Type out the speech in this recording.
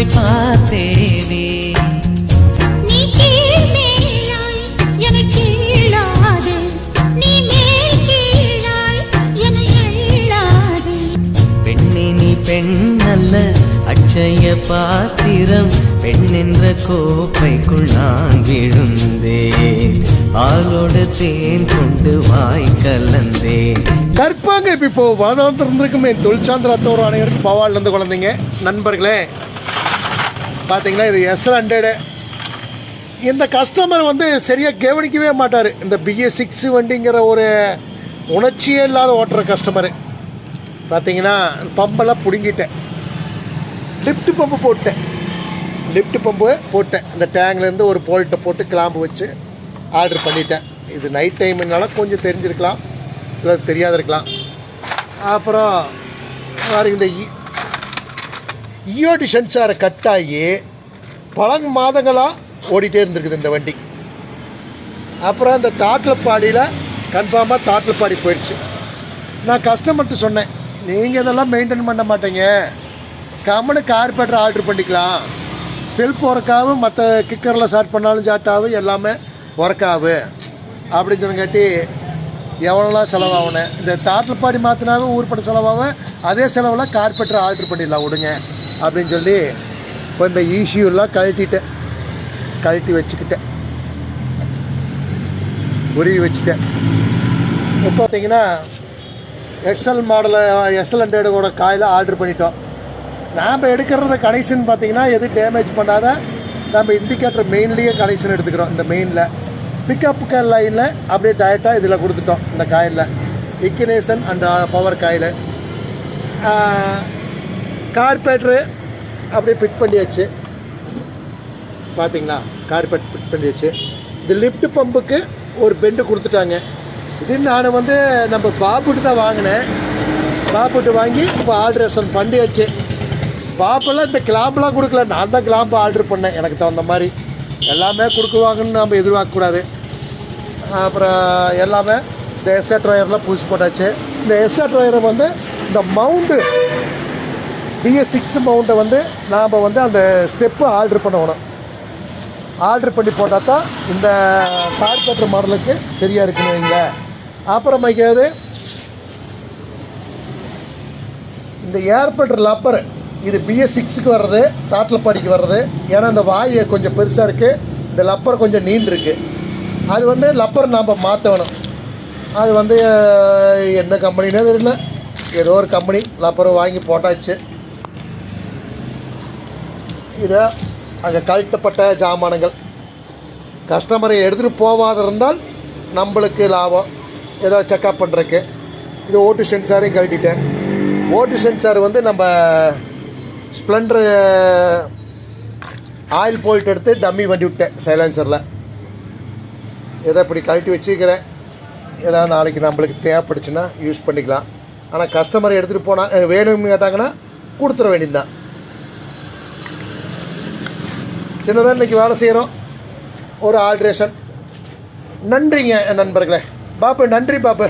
உன்னை பார்த்தேனே. நீ கீழ் மேலாய் எனக் கீழாது. நீ மேல் கீழாய் என எள்ளாது பெண்ணே நீ பெண் அல்ல அட்சய பாத்திரம். பெண் என்ற கோப்பைக்குள் நான் விழுந்தேன். பாலோடு தேன் கொண்டு வாய் கலந்தேன் கற்பாங்க இப்போ வாதாந்திருந்திருக்கும் என் தொழிற்சாந்திர அத்தோர் அனைவருக்கும் பவால்லேருந்து குழந்தைங்க. நண்பர்களே பார்த்தீங்கன்னா இது எஸ் ஹண்ட்ரடு இந்த கஸ்டமர் வந்து சரியாக கவனிக்கவே மாட்டார். இந்த பிஏ சிக்ஸ் வண்டிங்கிற ஒரு உணர்ச்சியே இல்லாத ஓட்டுற கஸ்டமரு பார்த்தீங்கன்னா பம்பெல்லாம் பிடுங்கிட்டேன். லிஃப்ட் பம்பு போட்டேன். லிஃப்ட் பம்பு போட்டேன். இந்த டேங்க்லேருந்து ஒரு போல்ட்டை போட்டு கிளாம்பு வச்சு ஆர்டர் பண்ணிட்டேன். இது நைட் டைம்னால கொஞ்சம் தெரிஞ்சிருக்கலாம். சிலர் தெரியாத இருக்கலாம் அப்புறம் வேறு இந்த இயோடி சென்சாரை கட் ஆகி பல மாதங்களாக ஓடிட்டே இருந்திருக்குது இந்த வண்டி. அப்புறம் இந்த தாட்டிலப்பாடியில் கன்ஃபார்மாக தாட்டிலப்பாடி போயிடுச்சு. நான் கஸ்டமர்கிட்ட சொன்னேன் நீங்கள் இதெல்லாம் மெயின்டைன் பண்ண மாட்டீங்க. கம்மனு கார்பெட்டர் ஆர்டர் பண்ணிக்கலாம். செல்ஃப் ஒர்க்காகும் மற்ற கிக்கரில் ஸ்டார்ட் பண்ணாலும் ஸ்டார்ட் ஆகும் எல்லாமே ஒர்க் ஆகும் அப்படின்னு சொன்னங்காட்டி எவ்வளோலாம் செலவாகணும் இந்த தாட்டில்பாடி மாற்றினாலும் ஊர்பட்ட செலவாகும் அதே செலவில் கார்பெட்டர் ஆர்டர் பண்ணிடலாம் விடுங்க. அப்படின்னு சொல்லி இப்போ இந்த ஈஷியூலாம் கழட்டிட்டேன். கழட்டி வச்சுக்கிட்டேன். உருவி வச்சுட்டேன் இப்போ பார்த்தீங்கன்னா எஸ்எல் மாடலு எஸ்எல் ஹண்ட்ரடோட காயில் ஆர்டர் பண்ணிட்டோம். நாம் எடுக்கிறது கனெக்ஷன் பார்த்தீங்கன்னா எது டேமேஜ் பண்ணாத நம்ம இண்டிகேட்டர் மெயின்லேயே கனெக்ஷன் எடுத்துக்கிறோம். இந்த மெயினில் பிக்கப் லைனில் அப்படியே டயட்டாக இதில் கொடுத்துட்டோம் இந்த காயிலில். Ignition and power coil. Carburettor அப்படியே ஃபிட் பண்ணியாச்சு. பார்த்தீங்களா கார்பேட் ஃபிட் பண்ணியாச்சு. இந்த லிஃப்ட் பம்புக்கு ஒரு பெண்டு கொடுத்துட்டாங்க. இது நான் வந்து நம்ம பாப்புட்டு தான் வாங்கினேன். பாப்புட்டு வாங்கி இப்போ ஆல்ட்ரேஷன் பண்ணியாச்சு. பாப்பெல்லாம் இந்த கிளாம்பெலாம் கொடுக்கல. நான் தான் கிளாம்பு ஆர்டர் பண்ணேன். எனக்கு தகுந்த மாதிரி. எல்லாமே கொடுக்குவாங்கன்னு நம்ம எதிர்பார்க்கக்கூடாது. அப்புறம் எல்லாமே இந்த எஸ்ஏ ட்ரையர்லாம் பூசி போட்டாச்சு. இந்த எஸ்ஏ ட்ரையரை வந்து இந்த மவுண்டு பிஎஸ் சிக்ஸ் மவுண்ட்டை வந்து நாம் வந்து அந்த ஸ்டெப்பு ஆர்டர் பண்ணணும். ஆர்டர் பண்ணி போட்டால் தான் இந்த கார்பெட்டர் மாடலுக்கு சரியாக இருக்குன்னு வைங்க. அப்புறமேக்காவது இந்த ஏர்பெட்டர் லப்பர் இது பிஎஸ் சிக்ஸுக்கு வர்றது தாட்டலப்பாடிக்கு வர்றது. ஏன்னா இந்த வாய் கொஞ்சம் பெருசாக இருக்குது இந்த லப்பர் கொஞ்சம் நீண்டிருக்கு அது வந்து லப்பர் நாம் மாற்றணும் அது வந்து என்ன கம்பெனினே தெரியல. ஏதோ ஒரு கம்பெனி லப்பர் வாங்கி போட்டாச்சு. இது அங்கே கழட்டப்பட்ட ஜாமானங்கள். கஸ்டமரை எடுத்துகிட்டு போகாத இருந்தால் நம்மளுக்கு லாபம். ஏதோ செக்அப் பண்ணுறக்கு இது ஓட்டு சென்சாரையும் கழட்டிட்டேன். ஓட்டு சென்சார் வந்து நம்ம ஸ்ப்ளெண்டரு ஆயில் போயிட்டு எடுத்து டம்மி வண்டி விட்டேன் சைலன்சரில் ஏதோ இப்படி கழட்டி வச்சுக்கிறேன். ஏதாவது நாளைக்கு நம்மளுக்கு தேவைப்படுச்சுன்னா யூஸ் பண்ணிக்கலாம். ஆனால் கஸ்டமரை எடுத்துகிட்டு போனால் வேணும்னு கேட்டாங்கன்னா கொடுத்துட வேண்டியதுதான். சின்னதாக இன்றைக்கி வேலை செய்கிறோம் ஒரு ஆல்ட்ரேஷன் நன்றிங்க என் நண்பர்களே. பாப்பு நன்றி பாப்பு.